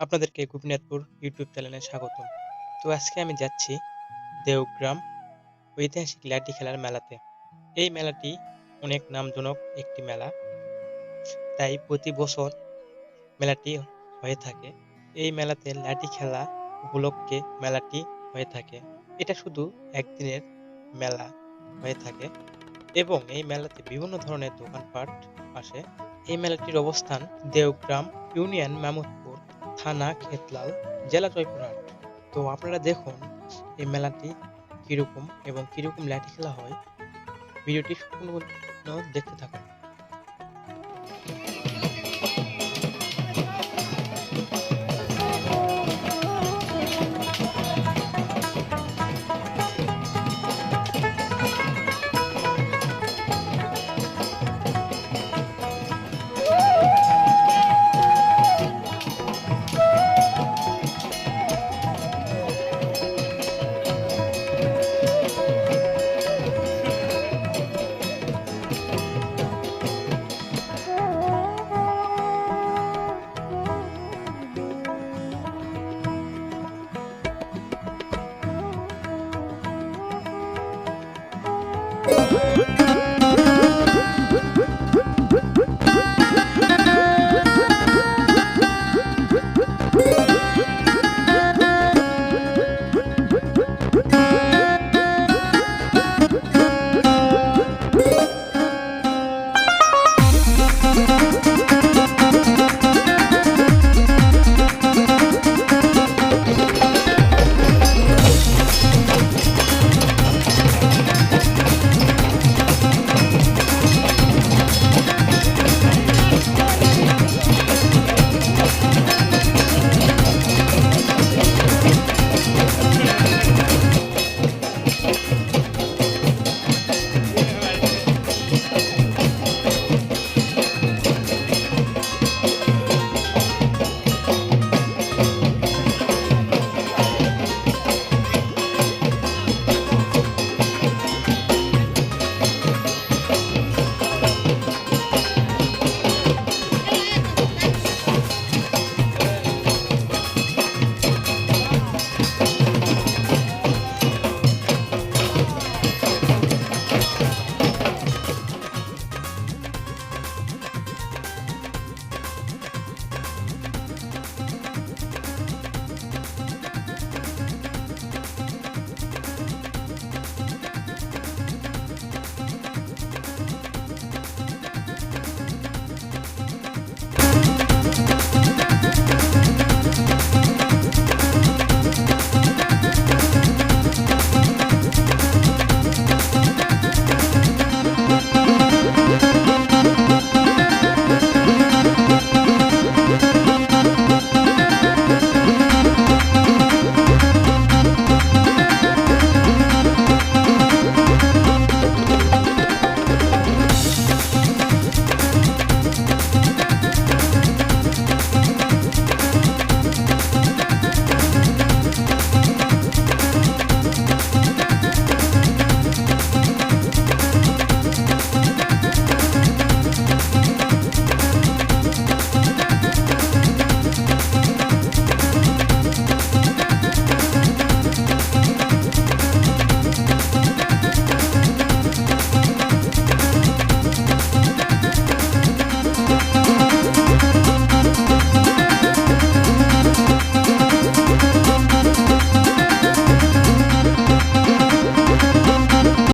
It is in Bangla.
আপনাদেরকে গোপীনাথপুর ইউটিউব চ্যানেলে স্বাগতম তো আজকে আমি যাচ্ছি দেওগ্রাম ঐতিহাসিক লাঠি খেলার মেলাতে। এই মেলাটি অনেক নামজনক একটি মেলা। তাই প্রতি বছর মেলাটি হয়ে থাকে। এই মেলাতে লাঠি খেলা উপলক্ষে মেলাটি হয়ে থাকে। এটা শুধু একদিনের মেলা হয়ে থাকে এবং এই মেলাতে বিভিন্ন ধরনের দোকানপাট আসে। এই মেলাটির অবস্থান দেওগ্রাম ইউনিয়ন মামুদপুর থানা খেতলাল, জেলা জয়পুরহাট। তো আপনারা দেখুন এই মেলাটি কীরকম এবং কীরকম লাঠি খেলা হয়। ভিডিওটি সম্পূর্ণ দেখতে থাকুন। Whoa.